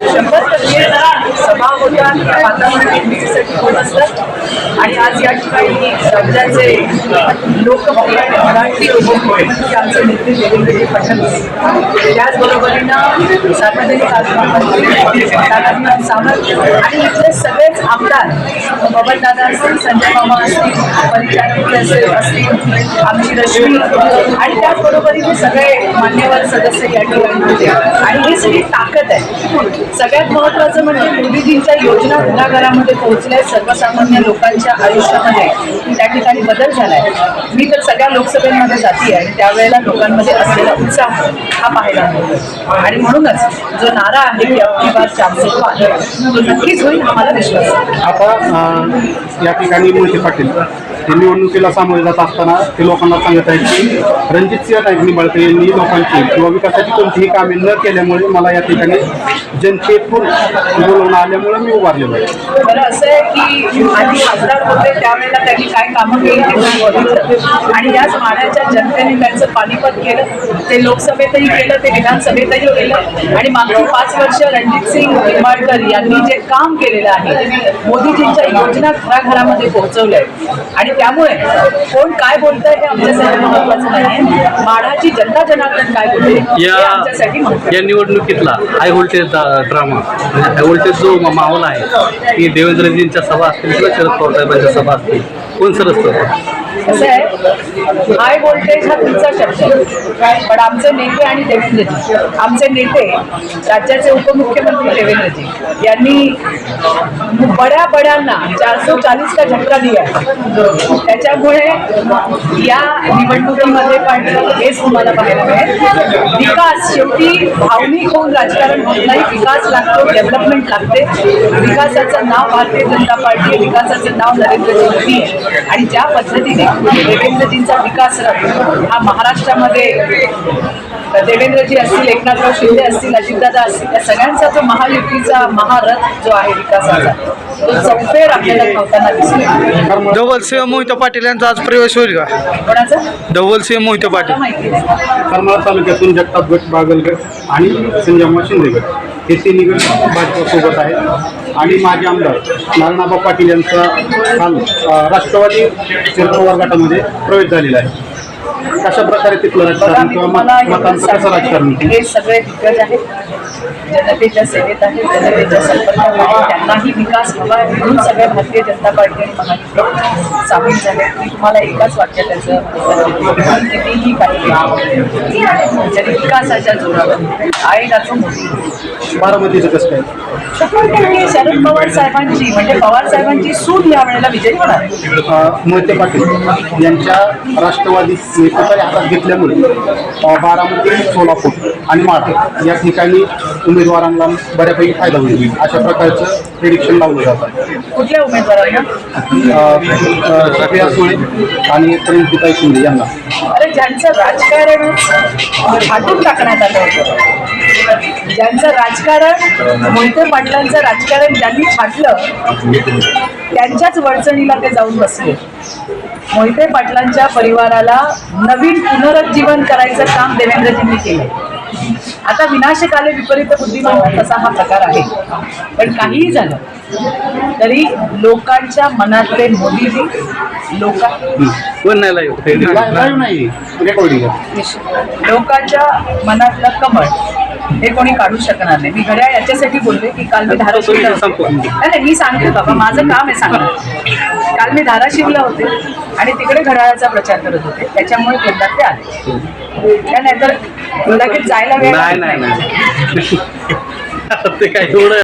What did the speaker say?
शंभर टक्के सभा असतं आणि आज या ठिकाणी राज्याचे लोकप्रिय मराठी उपमुख्यमंत्री आमचे नेते देवेंद्रजी फडणवीस त्याचबरोबरीनं सार्वजनिक मंत्री सावंत आणि इथले सगळेच आमदार बबनदादा असतील संजय मामा असतील परिचारक असतील असतील आमची रश्मी आणि त्याचबरोबरीने सगळे मान्यवर सदस्य या ठिकाणी होते. आणि ही सगळी ताकद आहे. सगळ्यात महत्त्वाचं म्हणजे मोदीजींच्या योजना घराघरामध्ये पोहोचल्या सर्वसामान्य लोकांच्या आयुष्यामध्ये त्या ठिकाणी बदल झालाय. मी तर सगळ्या लोकसभेमध्ये जाते आहे. त्यावेळेला लोकांमध्ये असलेला उत्साह हा पाहायला मिळतो आणि म्हणूनच जो नारा आहे की अबकी बार चारशे आहे तो नक्कीच होईल आम्हाला विश्वास आहे. आता या ठिकाणी मोहिते पाटील हे निवडणुकीला सामोरे जात असताना ते लोकांना सांगत आहेत की रणजित सिंह नाईक निंबाळकर यांनी लोकांची किंवा विकासाची कोणतीही कामे न केल्यामुळे मला या ठिकाणी जनतेतून बोलवून आल्यामुळे मी उभारलेलो आहे. असं आहे की आधी खासदार होते त्यावेळेला त्यांनी काय कामं केली ते मी बघितलं. आणि याच माण्याच्या जनतेने त्यांचं पानिपत केलं. ते लोकसभेतही केलं ते विधानसभेतही केलं आणि मागची पाच वर्ष रणजितसिंग निंबाळकर यांनी जे काम केलेलं आहे मोदीजींच्या योजना घराघरामध्ये पोहोचवल्या आणि त्यामुळे कोण काय बोलतंय हे आमच्यासाठी महत्वाचं नाही माढाची जनता जनार्दन काय बोलते हे या आमच्यासाठी महत्वाचं या निवडणुकीतला हाय व्होल्टेज ड्रामा म्हणजे हाय व्होल्टेज जो माहोल आहे. की देवेंद्रजींच्या सभा असतील किंवा शरद पवार साहेबांच्या सभा असतील. कोण सरस कसं आहे. हाय व्होल्टेज हा तुमचा शब्द. आहे पण आमचे नेते आणि देवेंद्रजी. आमचे नेते राज्याचे उपमुख्यमंत्री देवेंद्रजी. यांनी बड्या बड्यांना चारशे चाळीस का झटका दिला त्याच्यामुळे या निवडणुकीमध्ये पण हेच तुम्हाला पाहायला मिळेल. विकास शेवटी भावनिक होऊन राजकारण होत नाही. विकास लागतो डेव्हलपमेंट लागते. विकासाचं नाव भारतीय जनता पार्टी विकासाचं नाव नरेंद्र मोदी. आणि ज्या पद्धतीने देवेंद्रजींचा विकास रथ. हा महाराष्ट्रामध्ये देवेंद्रजी असतील एकनाथराव शिंदे असतील अजितदादा असतील या सगळ्यांचा जो महायुतीचा महारथ जो आहे विकासाचा तो चौफेर आपल्याला दिसतो धवल सिंह मोहिते पाटील यांचा आज प्रवेश होईल का? कोणाचा? धवल सिंह मोहिते पाटील. माहिती करमाळा तालुक्यातून जगताप गट बागलगड आणि संजयमा शिंदे गट हे तिन्ही गट भाजपसोबत आहेत. आणि माजी आमदार नारायणबा पाटील यांचा काल राष्ट्रवादी शरद पवार गटामध्ये प्रवेश झालेला आहे. कशा प्रकारे तिथलं राजकारण किंवा मतांचं कसं राजकारण हे सगळे दिग्गज आहेत. जनतेच्या सेवेत आहेत जनतेच्या संपर्कात त्यांनाही विकास हवा आहे म्हणून सगळ्या भारतीय जनता पार्टी आणि सामील झाले. मी तुम्हाला एकाच वाक्यात त्याचं. कितीही काही विकासाच्या जोरावर आहे ना तो मोदी बारामतीचं कसं काय? शंभर टक्के शरद पवार साहेबांची म्हणजे पवार साहेबांची सूट या वेळेला विजयी होणार. मोहिते पाटील यांच्या राष्ट्रवादी नेतृत्वाने हातात घेतल्यामुळे बारामती सोलापूर आणि माढा या ठिकाणी उमेदवारांना बऱ्यापैकी फायदा होईल. अशा प्रकारचं प्रिडिक्शन लावलं जातं. कुठल्या उमेदवारांना? प्रक्रिया सुळे आणि प्रेमपिता शिंदे यांना. अरे ज्यांचं राजकारण फाटून टाकण्यात आलं होतं. ज्यांचं राजकारण मोहिते पाटलांचं राजकारण ज्यांनी छाटलं त्यांच्याच वडचणीला ते जाऊन बसले. मोहिते पाटलांच्या परिवाराला नवीन पुनरुज्जीवन करायचं काम देवेंद्रजींनी केलं आता विनाशकाले विपरीत बुद्धिमान तसा हा प्रकार आहे? पण काहीही झालं तरी लोकांच्या मनातले मोदीजी लोका लोकांच्या मनातलं कमळ हे कोणी काढू शकणार नाही. मी घड्याळ याच्यासाठी बोलले की काल मी धाराशिवला. नाही नाही, मी सांगते बाबा माझं काम आहे सांगणं. काल मी धाराशिवला होते आणि तिकडे घड्याळाचा प्रचार करत होते. त्याच्यामुळे तोंडात ते आले. त्या नाहीतर लगेच जायला वेळ नाही ते काय एवढं